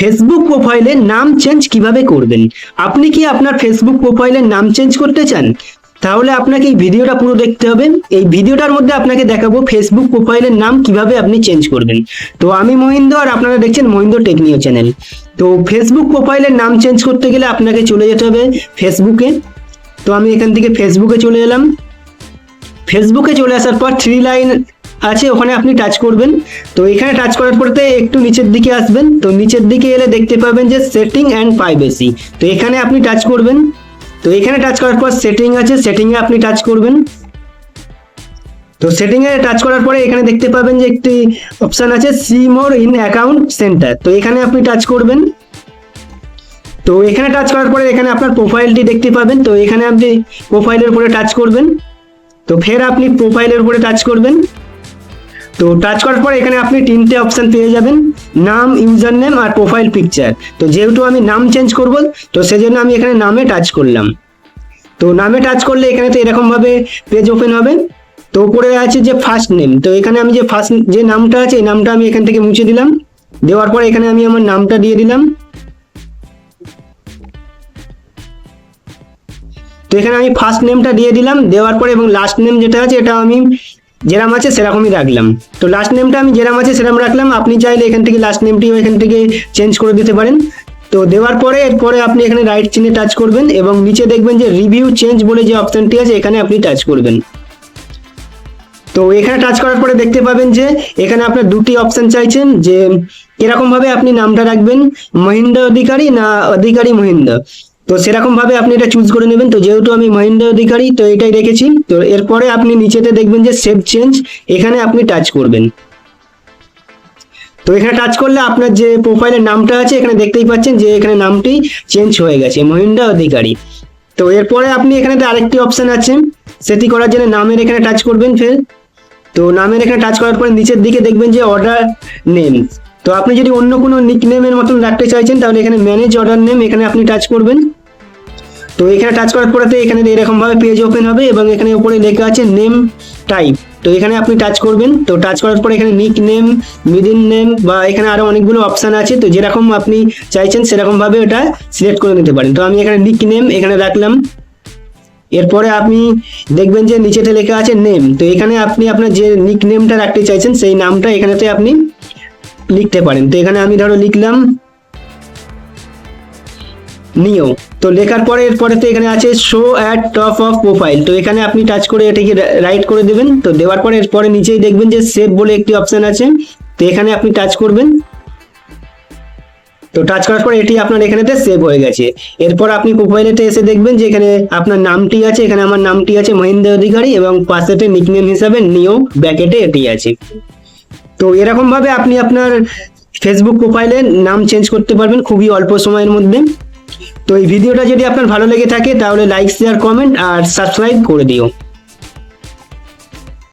Facebook প্রোফাইলে নাম change কীভাবে করবেন? আপনি কি আপনার ফেসবুক প্রোফাইলের নাম চেঞ্জ করতে চান? তাহলে আপনাকে এই ভিডিওটা পুরো দেখতে হবে। এই ভিডিওটার মধ্যে আপনাকে দেখাবো ফেসবুক প্রোফাইলের নাম কীভাবে আপনি চেঞ্জ করবেন। তো আমি মহিন্দ্র আর আপনারা দেখছেন মহিন্দ্র টেকনিও চ্যানেল। তো ফেসবুক প্রোফাইলের নাম চেঞ্জ করতে গেলে আপনাকে চলে যেতে হবে ফেসবুকে তো আমি এখান থেকে ফেসবুকে চলে এলাম। ফেসবুকে চলে আসার পর থ্রি লাইন আছে, ওখানে আপনি টাচ করবেন। তো এখানে টাচ করার পরে একটু নিচের দিকে আসবেন। তো নিচের দিকে এলে দেখতে পাবেন যে সেটিং অ্যান্ড প্রাইভেসি তো এখানে আপনি টাচ করবেন। তো এখানে টাচ করার পর সেটিং আছে সেটিংয়ে আপনি টাচ করবেন। তো সেটিংয়ে টাচ করার পরে এখানে দেখতে পাবেন যে একটি অপশান আছে see more in account center তো এখানে আপনি টাচ করবেন। তো এখানে টাচ করার পরে এখানে আপনার প্রোফাইলটি দেখতে পাবেন। তো এখানে আপনি প্রোফাইলের উপরে টাচ করবেন। তো ফের আপনি প্রোফাইলের উপরে টাচ করবেন। তো টাচ করার পর এখানে আপনি তিনটে অপশন পেয়ে যাবেন। নাম ইউজার নেম আর প্রোফাইল পিকচার তো যেহেতু আমি নাম চেঞ্জ করব, তো সেজন্য আমি এখানে নামে টাচ করলাম। তো নামে টাচ করলে এখানে তো এরকমভাবে পেজ ওপেন হবে। তো উপরে আছে যে ফার্স্ট নেম তো এখানে আমি যে ফার্স্ট যে নামটা আছে, এই নামটা আমি এখান থেকে মুছে দিলাম। দেওয়ার পর এখানে আমি আমার নামটা দিয়ে দিলাম। তো এখানে আমি ফার্স্ট নেমটা দিয়ে দিলাম। দেওয়ার পরে এবং লাস্ট নেম যেটা আছে, এটা আমি যেরাম আছে সেরকমই রাখলাম। তো লাস্ট নেমটা আমি যেরাম আছে সেরকম রাখলাম। আপনি চাইলে এখান থেকে লাস্ট নেমটিও এখান থেকে চেঞ্জ করে দিতে পারেন। তো দেওয়ার পরে এরপরে আপনি এখানে রাইট চিহ্নে টাচ করবেন এবং নিচে দেখবেন যে রিভিউ চেঞ্জ বলে যে অপশনটি আছে, এখানে আপনি টাচ করবেন। তো এখানে টাচ করার পরে দেখতে পাবেন যে এখানে আপনার দুটি অপশন চাইছেন যে এরকম ভাবে আপনি নামটা রাখবেন, মহিন্দ্র অধিকারী না অধিকারী মহিন্দ্র। তো সেরকম ভাবে আপনি এটা চুজ করে নেবেন। তো যেহেতু আমি মহিন্দ্র অধিকারী, তো এটাই রেখেছি। তো এরপরে আপনি নিচেতে দেখবেন যে সেভ চেঞ্জ এখানে আপনি টাচ করবেন। তো এখানে টাচ করলে আপনার যে প্রোফাইলের নামটা আছে, এখানে দেখতেই পাচ্ছেন যে এখানে নামটি চেঞ্জ হয়ে গেছে, মহিন্দ্র অধিকারী। তো এরপরে আপনি এখানে তো আরেকটি অপশন আছে, সেটি করার জন্য নামের এখানে টাচ করবেন ফের। তো নামের এখানে টাচ করার পরে নিচের দিকে দেখবেন যে অর্ডার নেম তো আপনি যদি অন্য কোনো নিক নেমের মতন রাখতে চাইছেন, তাহলে এখানে ম্যানেজ অর্ডার নেম এখানে আপনি টাচ করবেন। তো এখানে টাচ করার পরে এখানে এরকম ভাবে পেজ ওপেন হবে এবং এখানে উপরে লেখা আছে নেম টাইপ তো এখানে আপনি টাচ করবেন। তো টাচ করার পরে এখানে নিক নেম মিডিল নেম বা এখানে আরও অনেকগুলো অপশন আছে। তো যেরকম আপনি চাইছেন সেরকম ভাবে ওটা সিলেক্ট করে নিতে পারেন। তো আমি এখানে নিক নেম এখানে রাখলাম। এরপরে আপনি দেখবেন যে নিচেতে লেখা আছে নেম তো এখানে আপনি আপনার যে নিক নেমটা রাখতে চাইছেন, সেই নামটা এখানেতে আপনি লিখতে পারেন। তো এখানে আমি ধরো লিখলাম নিও। তো লেখার পরে, এরপরে তো এখানে আছে show at top of profile তো এখানে আপনি টাচ করে এটাকে রাইট করে দেবেন। তো দেওয়ার পরে, এরপরে নিচেই দেখবেন যে সেভ বলে একটি অপশান আছে। তো এখানে আপনি টাচ করবেন। তো টাচ করার পর, এটি আপনার এখানেতে সেভ হয়ে গেছে। এরপর আপনি প্রোফাইলেতে এসে দেখবেন যে এখানে আপনার নামটি আছে। এখানে আমার নামটি আছে মহিন্দ্র অধিকারী এবং পাশেতে নিকনেম হিসাবে নিও ব্যাকেটে এটি আছে। তো এরকমভাবে আপনি আপনার ফেসবুক প্রোফাইলে নাম চেঞ্জ করতে পারবেন খুবই অল্প সময়ের মধ্যে। তো এই ভিডিওটা যদি আপনার ভালো লেগে থাকে, তাহলে লাইক শেয়ার কমেন্ট আর সাবস্ক্রাইব করে দিও।